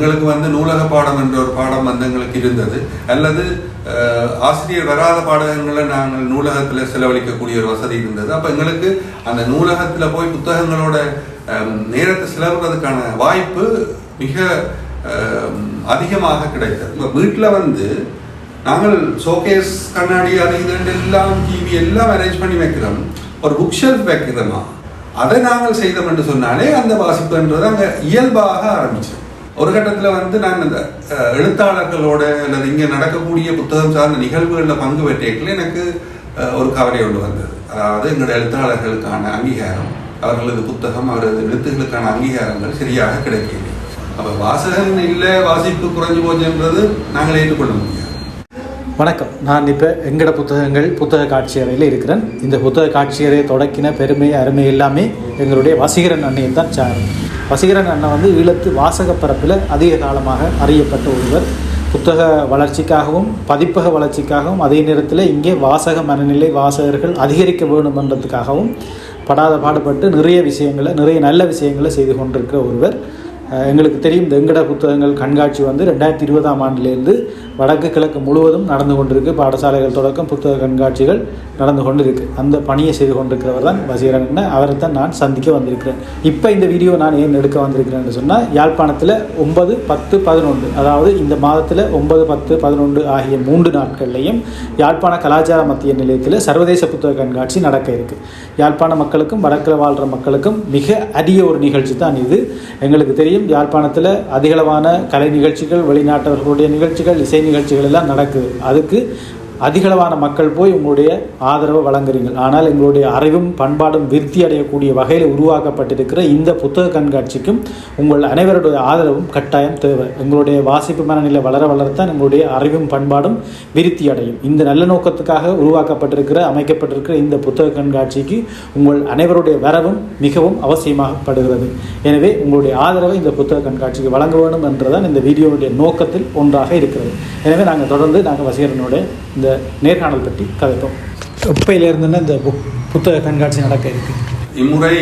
எங்களுக்கு வந்து நூலக பாடம் என்ற ஒரு பாடம் வந்து எங்களுக்கு இருந்தது. அல்லது ஆசிரியர் வராத பாடகங்களை நாங்கள் நூலகத்தில் செலவழிக்கக்கூடிய ஒரு வசதி இருந்தது. அப்போ எங்களுக்கு அந்த நூலகத்தில் போய் புத்தகங்களோட நேரத்தை செலவிடுறதுக்கான வாய்ப்பு மிக அதிகமாக கிடைத்தது. இப்போ வீட்டில் வந்து நாங்கள் ஷோகேஸ் கண்ணாடி அது இது எல்லாம் டிவி எல்லாம் அரேஞ்ச் பண்ணி வைக்கிறோம். ஒரு புக் ஷெல்ஃப் வைக்கிறோமா? அதை நாங்கள் செய்தோம் என்று சொன்னாலே அந்த வாசிப்புன்றது அங்கே இயல்பாக ஆரம்பிச்சோம் ஒரு கட்டத்தில் வந்து நான் இந்த எழுத்தாளர்களோட அல்லது இங்கே நடக்கக்கூடிய புத்தகம் சார்ந்த நிகழ்வுகளில் பங்கு பெற்றேக்கில் எனக்கு ஒரு கவலை ஒன்று வந்தது. அதாவது எங்களுடைய எழுத்தாளர்களுக்கான அங்கீகாரம் அவர்களது புத்தகம் அவரது எழுத்துகளுக்கான அங்கீகாரங்கள் சரியாக கிடைக்கவில்லை. அப்போ வாசகன் இல்லை வாசிப்பு குறைஞ்சு போச்சுன்றது நாங்கள் ஏற்றுக்கொள்ள முடியாது. வணக்கம். நான் இப்போ எங்கட புத்தகங்கள் புத்தக காட்சி அறையில் இருக்கிறேன். இந்த புத்தக காட்சி அறையை தொடக்கின பெருமை அருமை எல்லாமே எங்களுடைய வசீகரன் அண்ணையில் தான் சாரும். வசீகரன் அண்ணன் வந்து ஈழத்து வாசக பரப்பில் அதிக காலமாக அறியப்பட்ட ஒருவர். புத்தக வளர்ச்சிக்காகவும் பதிப்பக வளர்ச்சிக்காகவும் அதே நேரத்தில் இங்கே வாசக மனநிலை வாசகர்கள் அதிகரிக்க வேண்டும்ன்றதுக்காகவும் படாத பாடுபட்டு நிறைய விஷயங்களை நிறைய நல்ல விஷயங்களை செய்து கொண்டிருக்கிற ஒருவர். எங்களுக்கு தெரியும் இந்த எங்கட புத்தகங்கள் கண்காட்சி வந்து ரெண்டாயிரத்தி இருபதாம் ஆண்டுலேருந்து வடக்கு கிழக்கு முழுவதும் நடந்து கொண்டிருக்கு. பாடசாலைகள் தொடக்கம் புத்தக கண்காட்சிகள் நடந்து கொண்டிருக்கு. அந்த பணியை செய்து கொண்டிருக்கிறவர் தான் வசீரன். அவரை தான் நான் சந்திக்க வந்திருக்கிறேன். இப்போ இந்த வீடியோ நான் ஏன் எடுக்க வந்திருக்கிறேன்னு சொன்னால் யாழ்ப்பாணத்தில் ஒன்பது பத்து பதினொன்று அதாவது இந்த மாதத்தில் ஒன்பது பத்து பதினொன்று ஆகிய மூன்று நாட்கள்லையும் யாழ்ப்பாண கலாச்சார மத்திய நிலையத்தில் சர்வதேச புத்தக கண்காட்சி நடக்க இருக்குது யாழ்ப்பாண மக்களுக்கும் வடக்கில் வாழ்கிற மக்களுக்கும் மிக அரிய ஒரு நிகழ்ச்சி தான் இது. எங்களுக்கு தெரியும் யாழ்ப்பாணத்தில் அதிகளவான கலை நிகழ்ச்சிகள் வெளிநாட்டவர்களுடைய நிகழ்ச்சிகள் இசை நிகழ்ச்சிகள் எல்லாம் நடக்குது. அதுக்கு அதிகளவான மக்கள் போய் உங்களுடைய ஆதரவை வழங்குறீங்க. ஆனால் எங்களுடைய அறிவும் பண்பாடும் விருத்தி அடையக்கூடிய வகையில் உருவாக்கப்பட்டிருக்கிற இந்த புத்தக கண்காட்சிக்கும் உங்கள் அனைவருடைய ஆதரவும் கட்டாயம் தேவை. எங்களுடைய வாசிப்பு மனநிலை வளர வளரத்தான் எங்களுடைய அறிவும் பண்பாடும் விருத்தி அடையும். இந்த நல்ல நோக்கத்துக்காக உருவாக்கப்பட்டிருக்கிற அமைக்கப்பட்டிருக்கிற இந்த புத்தக கண்காட்சிக்கு உங்கள் அனைவருடைய வரவும் மிகவும் அவசியமாகப்படுகிறது. எனவே உங்களுடைய ஆதரவை இந்த புத்தக கண்காட்சிக்கு வழங்க வேண்டும் என்றுதான் இந்த வீடியோவுடைய நோக்கத்தில் ஒன்றாக இருக்கிறது. எனவே நாங்கள் தொடர்ந்து நாங்கள் வசீகரனுடைய இந்த நேர்காணல் பற்றி கதைப்போம். எப்பையிலிருந்துன்னா இந்த புக் புத்தக கண்காட்சி நடக்க இருக்கு. இம்முறை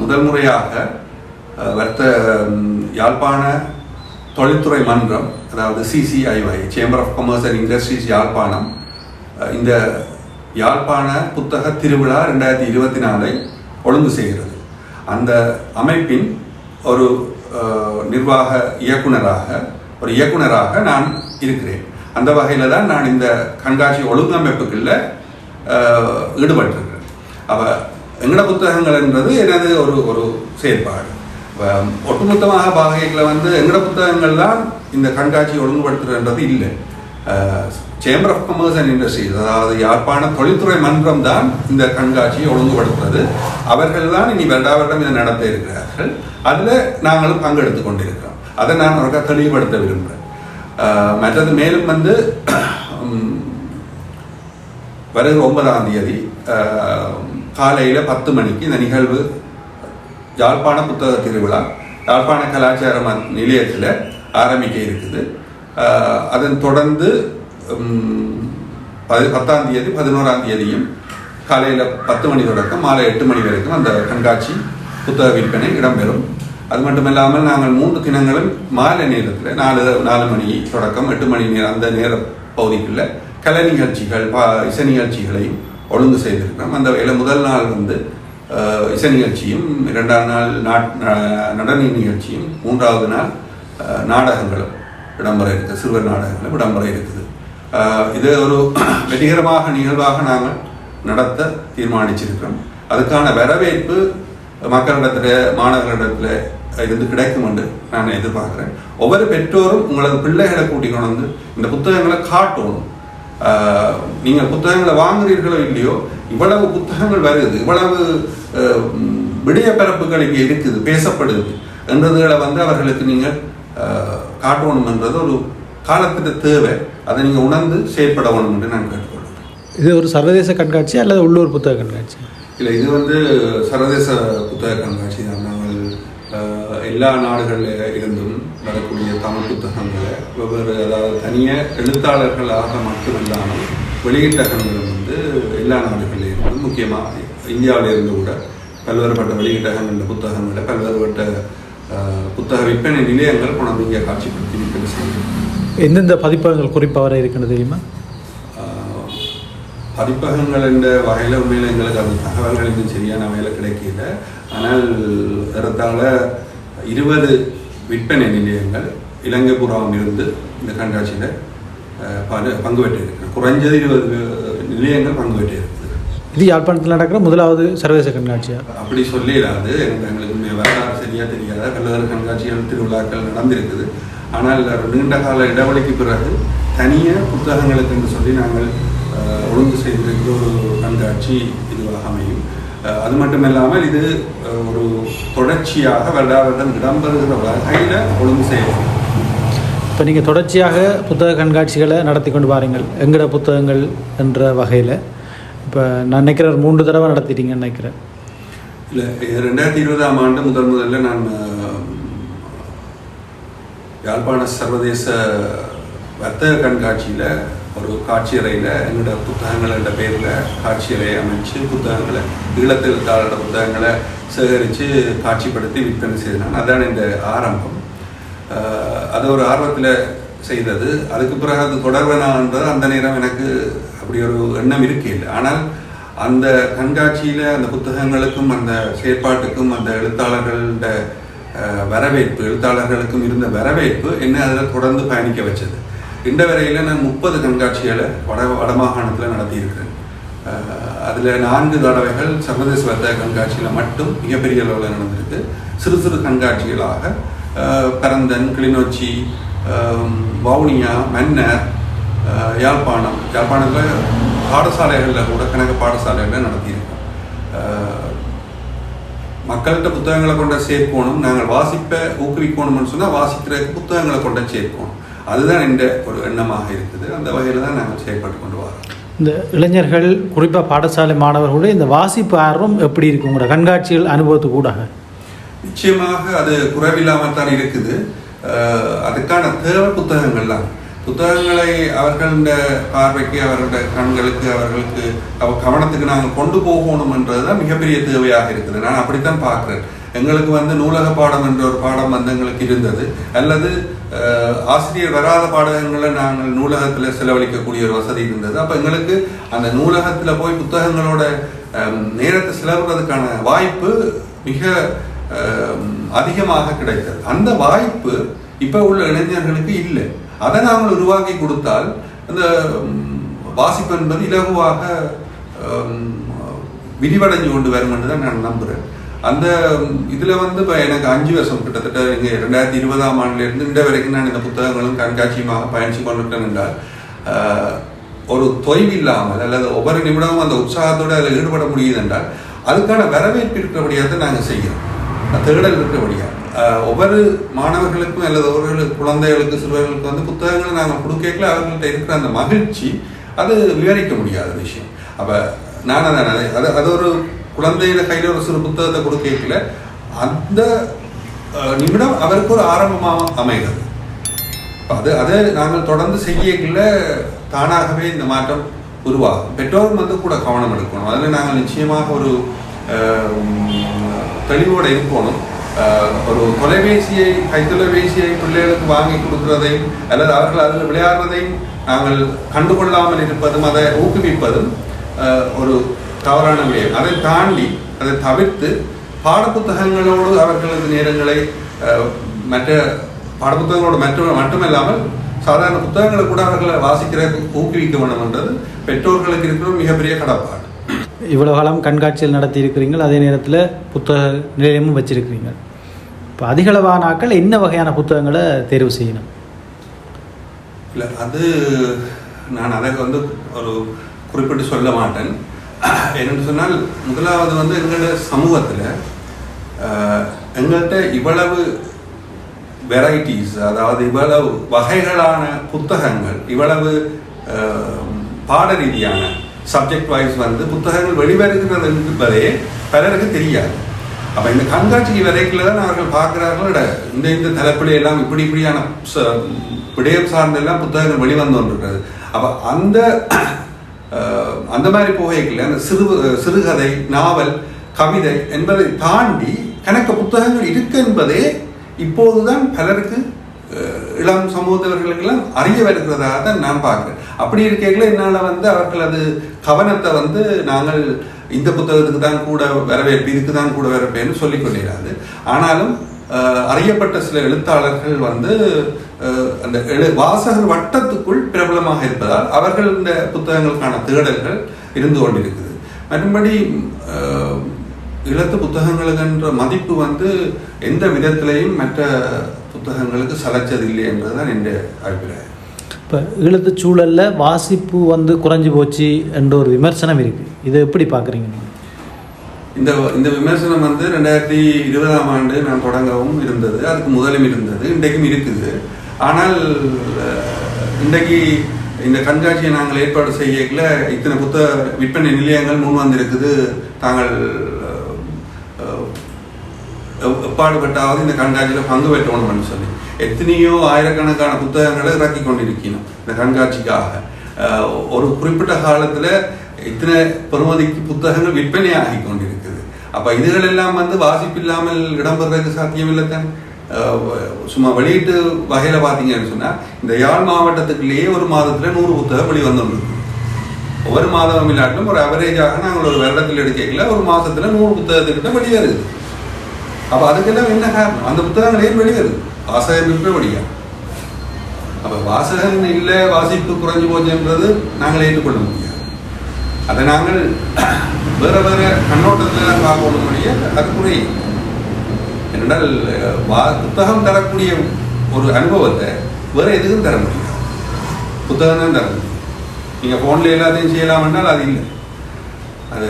முதல் முறையாக வர்த்த யாழ்ப்பாண தொழில்துறை மன்றம் அதாவது CCIY chamber of commerce and industries Yazhpanam இந்த யாழ்ப்பாண புத்தக திருவிழா ரெண்டாயிரத்தி இருபத்தி நாலை ஒழுங்கு செய்கிறது. அந்த அமைப்பின் ஒரு நிர்வாக இயக்குனராக ஒரு இயக்குனராக நான் இருக்கிறேன். அந்த வகையில் தான் நான் இந்த கண்காட்சி ஒழுங்கமைப்புகளில் ஈடுபட்டிருக்கிறேன். அவ எங்கட புத்தகங்கள்ன்றது எனது ஒரு ஒரு செயற்பாடு. ஒட்டுமொத்தமாக பாகைகளில் வந்து எங்கட புத்தகங்கள் தான் இந்த கண்காட்சி ஒழுங்குபடுத்துறன்றது இல்லை. Chamber of commerce and industries அதாவது யாழ்ப்பாண தொழில்துறை மன்றம் தான் இந்த கண்காட்சியை ஒழுங்குபடுத்துறது. அவர்கள் தான் இனி வருடா வருடம் இதை நடத்த இருக்கிறார்கள். அதில் நாங்களும் பங்கெடுத்து கொண்டிருக்கிறோம். அதை நான் ஒரு தெளிவுபடுத்த விரும்புகிறேன் மற்றது மேலும் வந்து வருகிற ஒன்பதாம் தேதி காலையில் பத்து மணிக்கு இந்த நிகழ்வு யாழ்ப்பாண புத்தக திருவிழா யாழ்ப்பாண கலாச்சார நிலையத்தில் ஆரம்பிக்க இருக்குது. அதன் தொடர்ந்து பதி பத்தாம் தேதி பதினோராம் தேதியும் காலையில் பத்து மணி தொடக்கம் மாலை எட்டு மணி வரைக்கும் அந்த கண்காட்சி புத்தக விற்பனை இடம்பெறும். அது மட்டும் இல்லாமல் நாங்கள் மூன்று தினங்களும் மாலை நேரத்தில் நாலு நாலு மணி தொடக்கம் எட்டு மணி நேரம் அந்த நேர பகுதிக்குள்ள கலை நிகழ்ச்சிகள் பா இசை நிகழ்ச்சிகளையும் ஒழுங்கு செய்திருக்கிறோம். அந்த வகையில் முதல் நாள் வந்து இசை நிகழ்ச்சியும் இரண்டாம் நாள் நாட் ந- நடன நிகழ்ச்சியும் மூன்றாவது நாள் நாடகங்களும் இடம்பெற இருக்குது. சிறுவர் நாடகங்களும் இடம்பெற இருக்குது. இது ஒரு வெற்றிகரமாக நிகழ்வாக நாங்கள் நடத்த தீர்மானிச்சிருக்கிறோம். அதுக்கான வரவேற்பு மக்களிடத்தில் மாணவர்களிடத்தில் இருந்து கிடைக்கும் என்று நான் எதிர்பார்க்கிறேன். ஒவ்வொரு பெற்றோரும் உங்களது பிள்ளைகளை கூட்டிக் கொண்டு வந்து இந்த புத்தகங்களை காட்டணும். ஆஹ், நீங்க புத்தகங்களை வாங்குறீர்களோ இல்லையோ இவ்வளவு புத்தகங்கள் வருது இவ்வளவு ஆஹ், ம், விடய பரப்புகள் இங்கே இருக்குது பேசப்படுது என்றதுகளை வந்து அவர்களுக்கு நீங்கள் ஆஹ், காட்டணும் என்றது ஒரு காலத்துக்கு தேவை. அதை நீங்க உணர்ந்து செயற்பட வேணும் என்று நான் கேட்டுக்கொள்கிறேன். இது ஒரு சர்வதேச கண்காட்சி அல்லது உள்ளூர் புத்தக கண்காட்சி? இல்லை இது வந்து சர்வதேச புத்தக கண்காட்சி தான். நாங்கள் எல்லா நாடுகளில் இருந்தும் வரக்கூடிய தமிழ் புத்தகங்களை வெவ்வேறு அதாவது தனிய எழுத்தாளர்களாக மட்டுமில்லாமல் வெளியீட்டகங்களும் வந்து எல்லா நாடுகளில் இருந்தும் முக்கியமாக இந்தியாவில் இருந்து கூட பல்வேறுபட்ட வெளியீட்டகங்களில் புத்தகங்களை பல்வேறுபட்ட புத்தக விற்பனை நிலையங்கள் கொண்டு இங்கே காட்சிப்படுத்தி விற்பனை செய்கிறோம் எந்தெந்த பதிப்பகங்கள் குறிப்பாக வர இருக்குன்னு தெரியுமா? பதிப்பகங்கள் என்ற வகையில் உண்மையில் எங்களுக்கு அந்த தகவல்கள் இன்னும் சரியான வகையில் கிடைக்கல. ஆனால் ஏறத்தாழ இருபது விற்பனை நிலையங்கள் இலங்கை புறாவும் இருந்து இந்த கண்காட்சியில் பங்கு பங்கு பெற்றிருக்கு குறைஞ்சது இருபது நிலையங்கள் பங்கு பெற்றிருக்கு இது யாழ்ப்பாணத்தில் நடக்கிற முதலாவது சர்வதேச கண்காட்சியா? அப்படி சொல்லிடாது எங்களுக்கு வரலாறு சரியாக தெரியாத? பல்வேறு கண்காட்சிகள் திருவிழாக்கள் நடந்திருக்குது. ஆனால் நீண்ட கால இடைவெளிக்கு பிறகு தனியாக புத்தகங்களுக்கு என்று சொல்லி நாங்கள் ஒழுங்கு செய்திருக்கிற ஒரு கண்காட்சி இதுவாக அமையும். அது மட்டுமில்லாமல் இது அஹ், ஒரு தொடர்ச்சியாக வருடா வருடம் இடம்பெறுகிற வகையில் ஒழுங்கு செய்யணும் இப்போ நீங்கள் தொடர்ச்சியாக புத்தக கண்காட்சிகளை நடத்தி கொண்டு வாரீங்கள். எங்கட புத்தகங்கள் என்ற வகையில். இப்போ நான் நினைக்கிறேன் மூன்று தடவை நடத்திட்டீங்கன்னு நினைக்கிறேன். இல்லை ரெண்டாயிரத்தி இருபதாம் ஆண்டு முதல் முதல்ல நான் யாழ்ப்பாண சர்வதேச வர்த்தக கண்காட்சியில் ஒரு காட்சியறையில் என்னோட புத்தகங்கள் என்ற பேரில் காட்சியறை அமைச்சு புத்தகங்களை ஈழத்தில் புத்தகங்களை சேகரித்து காட்சிப்படுத்தி விற்பனை செய்தேன். அதான் இந்த ஆரம்பம். அது ஒரு ஆர்வத்தில் செய்தது. அதுக்கு பிறகு அது தொடர்வேனான்றது அந்த நேரம் எனக்கு அப்படி ஒரு எண்ணம் இருக்கையில். ஆனால் அந்த கண்காட்சியில் அந்த புத்தகங்களுக்கும் அந்த செயற்பாட்டுக்கும் அந்த எழுத்தாளர்களோட வரவேற்பு எழுத்தாளர்களுக்கும் இருந்த வரவேற்பு என்ன அதில் தொடர்ந்து பயணிக்க வச்சது. இந்த வரையில் நான் முப்பது கண்காட்சிகளை வட வடமாகாணத்தில் நடத்தியிருக்கிறேன் அதில் நான்கு தடவைகள் சர்வதேச வர்த்தக கண்காட்சியில் மட்டும் மிகப்பெரிய அளவில் நடந்திருக்கு. சிறு சிறு கண்காட்சிகளாக பரந்தன் கிளிநொச்சி வவுனியா மன்னர் யாழ்ப்பாணம். யாழ்ப்பாணத்தில் பாடசாலைகளில் கூட கணக்கு பாடசாலைகளில் நடத்தியிருக்கோம். மக்கள்கிட்ட புத்தகங்களை கொண்ட சேர்க்கணும் நாங்கள் வாசிப்பை ஊக்குவிக்கணும்னு சொன்னால் வாசிக்கிறதுக்கு புத்தகங்களை கொண்ட சேர்க்கணும். அதுதான் என்ற ஒரு எண்ணமாக இருக்குது. அந்த வகையில் தான் நாங்கள் செயல்பட்டு கொண்டு வரோம். இந்த இளைஞர்கள் குறிப்பாக பாடசாலை மாணவர்களுடைய இந்த வாசிப்பு ஆர்வம் எப்படி இருக்கு? உங்களோட கண்காட்சிகள் அனுபவத்து கூடாக நிச்சயமாக அது குறைவில்லாமல் தான் இருக்குது. அதுக்கான தேவை புத்தகங்கள் தான் புத்தகங்களை அவர்கள பார்வைக்கு அவர்களுடைய கண்களுக்கு அவர்களுக்கு அவ கவனத்துக்கு நாங்கள் கொண்டு போகணும்ன்றது தான் மிகப்பெரிய தேவையாக இருக்குது. நான் அப்படித்தான் பார்க்குறேன். எங்களுக்கு வந்து நூலக பாடம் என்ற ஒரு பாடம் வந்து எங்களுக்கு இருந்தது. அல்லது ஆசிரியர் வராத பாடகங்களை நாங்கள் நூலகத்தில் செலவழிக்கக்கூடிய ஒரு வசதி இருந்தது. அப்போ எங்களுக்கு அந்த நூலகத்தில் போய் புத்தகங்களோட நேரத்தை செலவிடுறதுக்கான வாய்ப்பு மிக அதிகமாக கிடைத்தது. அந்த வாய்ப்பு இப்போ உள்ள இளைஞர்களுக்கு இல்லை. அதை நாங்கள் உருவாக்கி கொடுத்தால் அந்த வாசிப்பு என்பது இலகுவாக விரிவடைஞ்சு கொண்டு வரும் என்று தான் நான் நம்புகிறேன் அந்த இதில் வந்து இப்போ எனக்கு அஞ்சு வருஷம் கிட்டத்தட்ட இங்கே ரெண்டாயிரத்தி இருபதாம் ஆண்டுலேருந்து இந்த வரைக்கும் நான் இந்த புத்தகங்களும் கண்காட்சியுமாக பயணித்து கொண்டிருக்கேன் என்றால் ஒரு தொய்வு இல்லாமல் அல்லது ஒவ்வொரு நிமிடமும் அந்த உற்சாகத்தோடு அதில் ஈடுபட முடியுது என்றால் அதுக்கான வரவேற்பு இருக்கிறபடியாக தான் நாங்கள் செய்கிறோம். தேடல் இருக்கிறபடியாக ஒவ்வொரு மாணவர்களுக்கும் அல்லது ஒவ்வொரு குழந்தைகளுக்கு சிறுவர்களுக்கு வந்து புத்தகங்களை நாங்கள் கொடுக்கல அவர்கள்ட்ட இருக்கிற அந்த மகிழ்ச்சி அது விவரிக்க முடியாத விஷயம். அப்போ நான் அதை அது அது ஒரு குழந்தையில கையில் ஒரு சிறு புத்தகத்தை கொடுக்கல அந்த நிமிடம் அவருக்கு ஒரு ஆரம்பமாக அமைகிறது. அது அதை நாங்கள் தொடர்ந்து செய்யக்குள்ள தானாகவே இந்த மாற்றம் உருவாகும். பெற்றோரும் வந்து கூட கவனம் எடுக்கணும். அதில் நாங்கள் நிச்சயமாக ஒரு அஹ், தெளிவோடு இருக்கணும். அஹ், ஒரு தொலைபேசியை கைத்தொலைபேசியை பிள்ளைகளுக்கு வாங்கி கொடுக்கிறதையும் அல்லது அவர்கள் அதில் விளையாடுறதையும் நாங்கள் கண்டுகொள்ளாமல் இருப்பதும் அதை ஊக்குவிப்பதும் அஹ், ஒரு தவறான விடயம் அதை தாண்டி அதை தவிர்த்து பாடப்புத்தகங்களோடு அவர்களது நேரங்களை மற்ற பாடப்புத்தகங்களோடு மற்ற மட்டுமல்லாமல் சாதாரண புத்தகங்களை கூட அவர்களை வாசிக்கிறதுக்கு ஊக்குவிக்க வேண்டும்ன்றது பெற்றோர்களுக்கு இருக்கிற மிகப்பெரிய கடப்பாடு. இவ்வளோ காலம் கண்காட்சிகள் நடத்தி இருக்கிறீங்க அதே நேரத்தில் புத்தக நிலையமும் வச்சிருக்கிறீங்க இப்போ அதிகளவான ஆட்கள் என்ன வகையான புத்தகங்களை தேர்வு செய்யணும்? இல்லை அது நான் அதை வந்து ஒரு குறிப்பிட்டு சொல்ல மாட்டேன். என்னென்னு சொன்னால் முதலாவது வந்து எங்களோட சமூகத்தில் எங்கள்கிட்ட இவ்வளவு வெரைட்டிஸ் அதாவது இவ்வளவு வகைகளான புத்தகங்கள் இவ்வளவு பாட ரீதியான சப்ஜெக்ட் வைஸ் வந்து புத்தகங்கள் வெளிவருகிறது என்பதே பலருக்கு தெரியாது. அப்போ இந்த கண்காட்சிக்கு வரைக்கில் தான் அவர்கள் பார்க்குறார்கள். இந்த இந்த தலைப்பில் எல்லாம் இப்படி இப்படியான ச- விடயம் சார்ந்தெல்லாம் புத்தகங்கள் வெளிவந்து கொண்டிருக்கிறது. அப்போ அந்த அந்த மாதிரி புகைகள் அந்த சிறு சிறுகதை நாவல் கவிதை என்பதை தாண்டி கணக்க புத்தகங்கள் இருக்கு என்பதே இப்போதுதான் பலருக்கு இளம் சமூகத்தவர்களுக்கெல்லாம் அறிய வருகிறதாக தான் நான் பார்க்குறேன். அப்படி இருக்கையில் என்னால் வந்து அவர்களது கவனத்தை வந்து நாங்கள் இந்த புத்தகத்துக்கு தான் கூட வரவேற்பு இதுக்கு தான் கூட வரவேற்பேன்னு சொல்லிக் கொள்கிறாது ஆனாலும் அறியப்பட்ட சில எழுத்தாளர்கள் வந்து அந்த எழு வாசகர் வட்டத்துக்குள் பிரபலமாக இருப்பதால் அவர்கள் இந்த புத்தகங்களுக்கான தேடல்கள் இருந்து கொண்டிருக்குது. மற்றபடி அஹ், இழத்து புத்தகங்களுக்குன்ற மதிப்பு வந்து எந்த விதத்திலையும் மற்ற புத்தகங்களுக்கு சலைச்சதில்லை என்பதுதான் என் அபிப்பிராயம். இப்போ எழுத்து சூழலில் வாசிப்பு வந்து குறைஞ்சு போச்சு என்ற ஒரு விமர்சனம் இருக்குது இதை எப்படி பார்க்குறீங்க இந்த இந்த விமர்சனம் வந்து ரெண்டாயிரத்தி இருபதாம் ஆண்டு நான் தொடங்கவும் இருந்தது. அதுக்கு முதலும் இருந்தது. இன்றைக்கும் இருக்குது. ஆனால் இன்றைக்கு இந்த கண்காட்சியை நாங்கள் ஏற்பாடு செய்யல இத்தனை புத்த விற்பனை நிலையங்கள் முன் வந்திருக்குது. தாங்கள் எப்- எப்பாடுபட்டாவது இந்த கண்காட்சியில் பங்கு பெற்றணும்னு சொல்லி. எத்தனையோ ஆயிரக்கணக்கான புத்தகங்களை இறக்கி கொண்டிருக்கணும் இந்த கண்காட்சிக்காக. ஒரு குறிப்பிட்ட காலத்தில் இத்தனை பெருமதிக்கு புத்தகங்கள் விற்பனை ஆகி கொண்டிருக்கும் அப்ப இதுகளெல்லாம் வந்து வாசிப்பு இல்லாமல் இடம்பெறதுக்கு சாத்தியமில்லை தான். சும்மா வெளியீட்டு வகையில பார்த்தீங்கன்னு சொன்னா இந்த யாழ் மாவட்டத்துக்குள்ளேயே ஒரு மாதத்துல நூறு புத்தகம் வெளிவந்துருக்கு ஒவ்வொரு மாதமும் இல்லாட்டிலும் ஒரு அவரேஜாக நாங்கள் ஒரு வருடத்தில் எடுக்கல ஒரு மாசத்துல நூறு புத்தகத்துக்கிட்ட வெளியேறுது அப்ப அதுக்கெல்லாம் என்ன காரணம்? அந்த புத்தகங்கள் ஏன் வெளிவருது வாசகர் விற்பபடியா அப்ப வாசகன் இல்லை வாசிப்பு குறைஞ்சு போச்சுன்றது நாங்கள் ஏற்றுக்கொள்ள முடியாது. அதை நாங்கள் வேற வேற கண்ணோட்டத்தில் தான் பார்க்கணும் முடிய அது குறையும் என்றால் வா புத்தகம் தரக்கூடிய ஒரு அனுபவத்தை வேற எதுக்கும் தர முடியாது. புத்தகம் தான் தர முடியும் நீங்கள் ஃபோனில் எல்லாத்தையும் செய்யலாம்னால் அது இல்லை. அது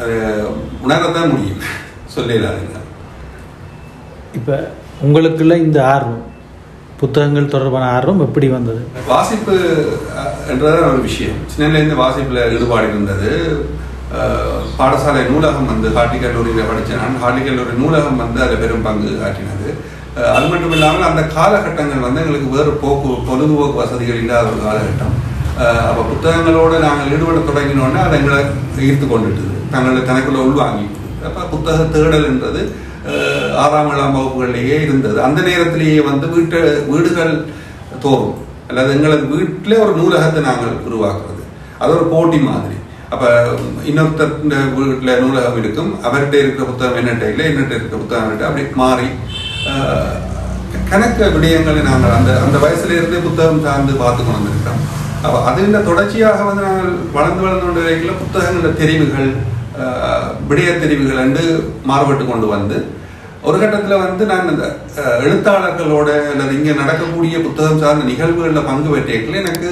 அது உணரத்தான் முடியும். சொல்லலாதுங்க இப்போ உங்களுக்குள்ள இந்த ஆர்வம் புத்தகங்கள் தொடர்பான ஆர்வம் எப்படி வந்தது? வாசிப்பு என்றதான் ஒரு விஷயம். சின்னலேருந்து வாசிப்பில் ஈடுபாடு இருந்தது. பாடசாலை நூலகம் வந்து ஹார்டி கல்லூரியில் படித்தேன் நான் ஹார்டி கல்லூரி நூலகம் வந்து அதில் பெரும் பங்கு ஆற்றினது அது மட்டும் இல்லாமல் அந்த காலகட்டங்கள் வந்து எங்களுக்கு வேறு போக்கு பொழுதுபோக்கு வசதிகள் இல்லாத ஒரு காலகட்டம். அப்போ புத்தகங்களோடு நாங்கள் ஈடுபட தொடங்கினோடனே அதை எங்களை ஈர்த்து கொண்டுட்டுது. தங்களை தனக்குள்ள உள்வாங்கிட்டு அப்போ புத்தக தேடல்ன்றது அஹ், ஆறாம் ஏழாம் வகுப்புகளிலேயே இருந்தது. அந்த நேரத்திலேயே வந்து வீட்டு வீடுகள் தோறும். அல்லது எங்களது வீட்டில் ஒரு நூலகத்தை நாங்கள் உருவாக்குறது. அது ஒரு போட்டி மாதிரி. அப்போ இன்னொருத்தர் வீட்டில் நூலகம் இருக்கும். அவர்கிட்ட இருக்கிற புத்தகம் என்னட்ட இல்லை என்னட்ட இருக்கிற புத்தகம் அப்படி மாறி கணக்கு விடயங்களை நாங்கள் அந்த அந்த வயசுலேருந்தே புத்தகம் சார்ந்து பார்த்து கொண்டு வந்திருக்கிறோம். அப்போ அதில் தொடர்ச்சியாக வந்து நாங்கள் வளர்ந்து வளர்ந்து கொண்டு வரைக்கும் புத்தகங்கள தெரிவுகள் விடய தெரிவுகள் என்று மாறுபட்டு கொண்டு வந்து ஒரு கட்டத்தில் வந்து நான் இந்த எழுத்தாளர்களோட அல்லது இங்கே நடக்கக்கூடிய புத்தகம் சார்ந்த நிகழ்வுகளில் பங்கு பெற்றேக்கில் எனக்கு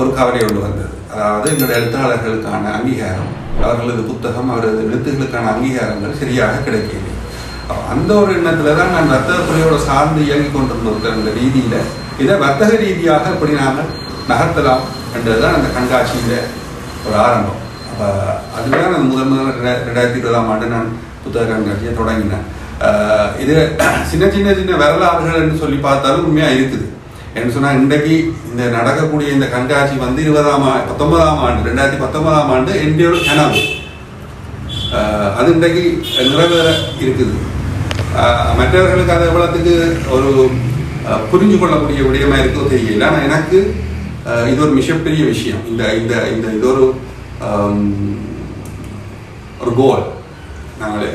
ஒரு கவலை ஒன்று வந்தது. அதாவது எங்களுடைய எழுத்தாளர்களுக்கான அங்கீகாரம் அவர்களது புத்தகம் அவரது எழுத்துக்களுக்கான அங்கீகாரங்கள் சரியாக கிடைக்கவில்லை. அந்த ஒரு எண்ணத்தில் தான் நான் வர்த்தகத்துறையோட சார்ந்து இயங்கி கொண்டிருந்திருக்கிற அந்த ரீதியில் இதை வர்த்தக ரீதியாக எப்படி நாங்கள் நகர்த்தலாம் என்றதுதான் அந்த கண்காட்சியில் ஒரு ஆரம்பம். அப்போ அதுதான் நான் முதல் முதல் ரெண்டாயிரத்தி இருபதாம் ஆண்டு நான் புத்தக கண்காட்சியை தொடங்கினேன். இது சின்ன சின்ன சின்ன வரலாறுகள் என்று சொல்லி பார்த்தாலும் உண்மையாக இருக்குது. என்று சொன்னால் இன்றைக்கு இந்த நடக்கக்கூடிய இந்த கண்காட்சி வந்து இருபதாம் ஆண்டு பத்தொன்பதாம் ஆண்டு ரெண்டாயிரத்தி பத்தொன்பதாம் ஆண்டு என்னுடைய கனவு அது இன்றைக்கு நிறைவேற இருக்குது. மற்றவர்களுக்கு அது எவ்வளவுக்கு ஒரு புரிஞ்சு கொள்ளக்கூடிய விடயமா இருக்கோ தெரியல. ஆனால் எனக்கு இது ஒரு மிகப்பெரிய விஷயம். இந்த இந்த இந்த இது ஒரு ஒரு கோல் நாங்கள்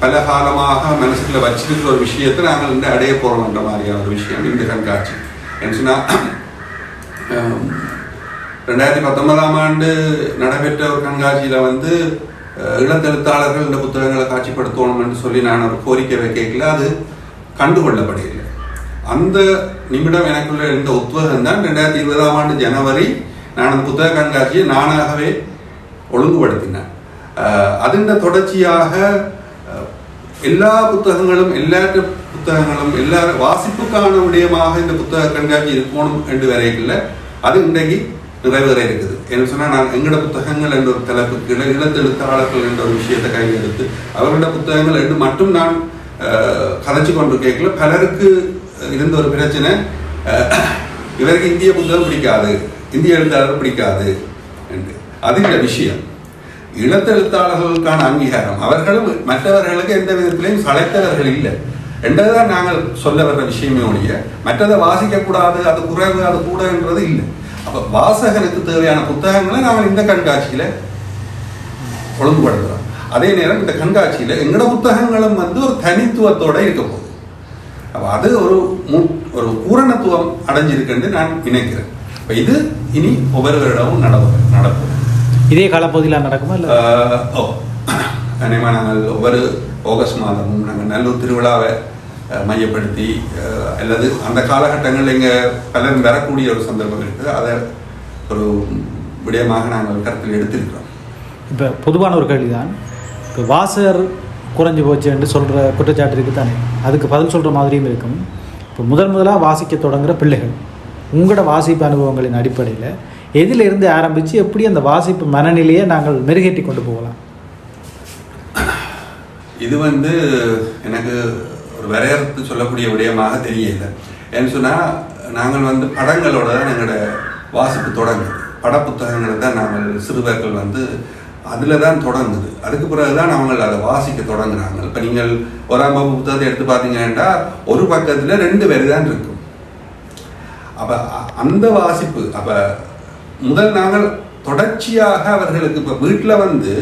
பல காலமாக மனசுக்குள்ள வச்சிருக்கிற ஒரு விஷயத்தை நாங்கள் இந்த அடைய போறோம்ன்ற மாதிரியான ஒரு விஷயம் இந்த கண்காட்சி. என்ன ரெண்டாயிரத்தி பத்தொன்பதாம் ஆண்டு நடைபெற்ற ஒரு கண்காட்சியில வந்து அஹ், இளந்தெழுத்தாளர்கள் இந்த புத்தகங்களை காட்சிப்படுத்தணும்னு சொல்லி நான் ஒரு கோரிக்கை வைக்கல. அது கண்டுகொள்ளப்படவில்லை. அந்த நிமிடம் எனக்குள்ள இருந்த உத்வேகம் தான் ரெண்டாயிரத்தி இருபதாம் ஆண்டு ஜனவரி நான் அந்த புத்தக கண்காட்சியை நானாகவே ஒழுங்குபடுத்தினேன். அதன் தொடர்ச்சியாக எல்லா புத்தகங்களும் எல்லா புத்தகங்களும் எல்லா வாசிப்புக்கான விடயமாக இந்த புத்தக கண்காட்சி இருக்கணும் என்று வரைக்கல அது இன்றைக்கு நிறைவேற இருக்குது. என்ன சொன்னால் நான் எங்களோட புத்தகங்கள் என்ற ஒரு தலைப்புக்கு இளத்தெழுத்தாளர்கள் என்ற ஒரு விஷயத்தை கையில் எடுத்து அவர்களோட புத்தகங்கள் என்று மட்டும் நான் கதைச்சு கொண்டு கேட்கல. பலருக்கு இருந்த ஒரு பிரச்சனை இவருக்கு இந்திய புத்தகம் பிடிக்காது இந்திய எழுத்தாளர் பிடிக்காது என்று. அது இந்த விஷயம். இனத்தெழுத்தாளர்களுக்கான அங்கீகாரம். அவர்களும் மற்றவர்களுக்கு எந்த விதத்திலையும் சளைத்தவர்கள் இல்லை. என்றதுதான் நாங்கள் சொல்ல வர்ற விஷயமே ஒழிய மற்றதை வாசிக்கக்கூடாது அது குறைவு அது கூடன்றது இல்லை. அப்போ வாசகனுக்கு தேவையான புத்தகங்களை நாங்கள் இந்த கண்காட்சியில் ஒழுங்குபடுத்துகிறோம் அதே நேரம் இந்த கண்காட்சியில் எங்களோட புத்தகங்களும் வந்து ஒரு தனித்துவத்தோட இருக்க போகுது. அப்போ அது ஒரு மு- ஒரு பூரணத்துவம் அடைஞ்சிருக்குன்னு நான் நினைக்கிறேன். இப்போ இது இனி ஒவ்வொரு வருடமும் நடக்கும். இதே காலப்பகுதியில் நடக்குமா இல்லை? ஓ அநேகமாக நாங்கள் ஒவ்வொரு ஆகஸ்ட் மாதமும் நாங்கள் நல்லூர் திருவிழாவை மையப்படுத்தி அல்லது அந்த காலகட்டங்களில் இங்கே பலரும் வரக்கூடிய ஒரு சந்தர்ப்பம் இருக்குது அதை ஒரு விடயமாக நாங்கள் கருத்தில் எடுத்திருக்கிறோம். இப்போ பொதுவான ஒரு கேள்விதான். இப்போ வாசகர் குறைஞ்சு போச்சு என்று சொல்கிற குற்றச்சாட்டு இருக்குது தானே அதுக்கு பதில் சொல்கிற மாதிரியும் இருக்கும். இப்போ முதல் முதலாக வாசிக்க தொடங்குற பிள்ளைகள் உங்களோட வாசிப்பு அனுபவங்களின் அடிப்படையில் எதிலிருந்து ஆரம்பித்து எப்படி அந்த வாசிப்பு மனநிலையை நாங்கள் மெருகேற்றி கொண்டு போகலாம்? இது வந்து எனக்கு ஒரு வரையறுத்து சொல்லக்கூடிய விடயமாக தெரியல. ஏன்னு சொன்னால் நாங்கள் வந்து படங்களோட தான் எங்களோட வாசிப்பு தொடங்குது. படப்புத்தகங்களை தான் நாங்கள் சிறுவர்கள் வந்து அதில் தான் தொடங்குது. அதுக்கு பிறகு தான் அவங்க அதை வாசிக்க தொடங்குறாங்க. இப்போ நீங்கள் ஒராம் வகுப்பு புத்தகத்தை எடுத்து பார்த்தீங்கன்னா ஒரு பக்கத்தில் ரெண்டு பேர் தான் இருக்கும். அப்போ அந்த வாசிப்பு அப்போ முதல் நாங்கள் தொடர்ச்சியாக அவர்களுக்கு இப்போ வீட்டில் வந்து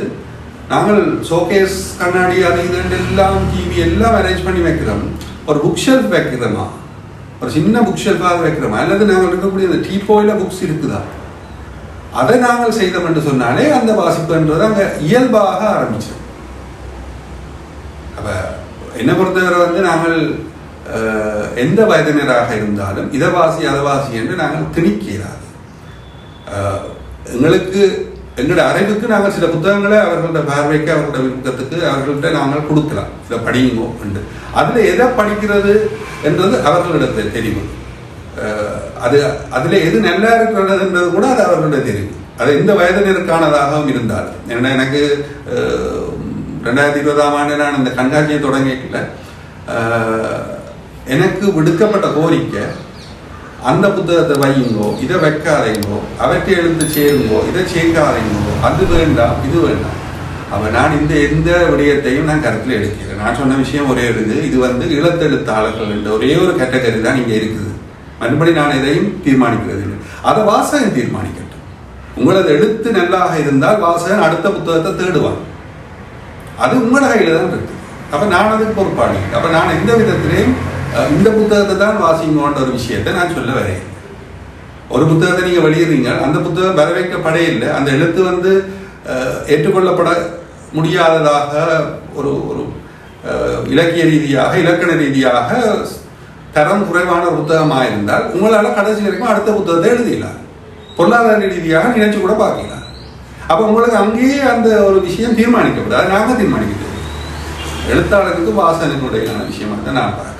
நாங்கள் ஷோகேஸ் கண்ணாடி அது இது எல்லாம் டிவி எல்லாம் அரேஞ்ச் பண்ணி வைக்கிறோம். ஒரு புக் ஷெல்ஃப் வைக்கிறோமா? ஒரு சின்ன புக் ஷெல்ஃபாக வைக்கிறோமா? அல்லது நாங்கள் இருக்கக்கூடிய அந்த டீப்போயில புக்ஸ் இருக்குதா? அதை நாங்கள் செய்தோம் என்று சொன்னாலே அந்த வாசிப்புன்றது அங்கே இயல்பாக ஆரம்பிச்சோம் அப்ப என்னை பொறுத்தவரை வந்து நாங்கள் எந்த வயதினராக இருந்தாலும் இதை வாசி அதை வாசி என்று நாங்கள் திணிக்கிறாது எங்களுக்கு எங்களோட அறிவுக்கு நாங்கள் சில புத்தகங்களை அவர்களோட பார்வைக்கு அவர்களோட விருப்பத்துக்கு அவர்கள்ட்ட நாங்கள் கொடுக்கலாம். சில படியுங்கோ என்று. அதில் எதை படிக்கிறது என்றது அவர்களிடத்தில் தெரியும். அது அதில் எது நல்லா இருக்கிறதுன்றது கூட அது அவர்களுடைய தெரியும். அது இந்த வயதினருக்கானதாகவும் இருந்தாலும். ஏன்னா எனக்கு ரெண்டாயிரத்தி இருபதாம் ஆண்டு நான் இந்த கண்காட்சியை தொடங்கிக்கல. எனக்கு விடுக்கப்பட்ட கோரிக்கை அந்த புத்தகத்தை வையுங்கோ இதை வைக்காதீங்கோ அவற்றை எழுந்து சேருங்கோ இதை சேர்க்காதீங்கோ அது வேண்டாம் இது வேண்டாம். அப்போ நான் இந்த எந்த விடயத்தையும் நான் கருத்தில் எடுக்கிறேன் நான் சொன்ன விஷயம் ஒரே இருக்குது இது. இது வந்து இளத்தெழுத்தாளர்கள் என்ற ஒரே ஒரு கேட்டகரி தான் இங்கே இருக்குது. மறுபடி நான் எதையும் தீர்மானிக்கிறது இல்லை அதை வாசகன் தீர்மானிக்கட்டும். உங்களது எழுத்து நல்லாக இருந்தால் வாசகன் அடுத்த புத்தகத்தை தேடுவான். அது உங்களோட கையில் தான் இருக்குது அப்போ நான் அதுக்கு பொறுப்பாளி. அப்போ நான் எந்த விதத்திலையும் இந்த புத்தகத்தை தான் வாசிங்கோன்ற ஒரு விஷயத்தை நான் சொல்ல வரேன். ஒரு புத்தகத்தை நீங்கள் வெளியிடுறீங்க அந்த புத்தகம் வரவேற்கப்பட இல்லை. அந்த எழுத்து வந்து ஏற்றுக்கொள்ளப்பட முடியாததாக ஒரு ஒரு இலக்கிய ரீதியாக இலக்கண ரீதியாக தரம் குறைவான ஒரு புத்தகமாக இருந்தால் உங்களால் கடைசி வரைக்கும் அடுத்த புத்தகத்தை எழுதிடலாம். பொருளாதார ரீதியாக நினைச்சு கூட பார்க்கலாம். அப்போ உங்களுக்கு அங்கேயே அந்த ஒரு விஷயம் தீர்மானிக்கப்படாது நாங்கள் தீர்மானிக்கிறது எழுத்தாளருக்கு வாசனுடைய விஷயமாக தான் நான் பார்க்கிறேன்.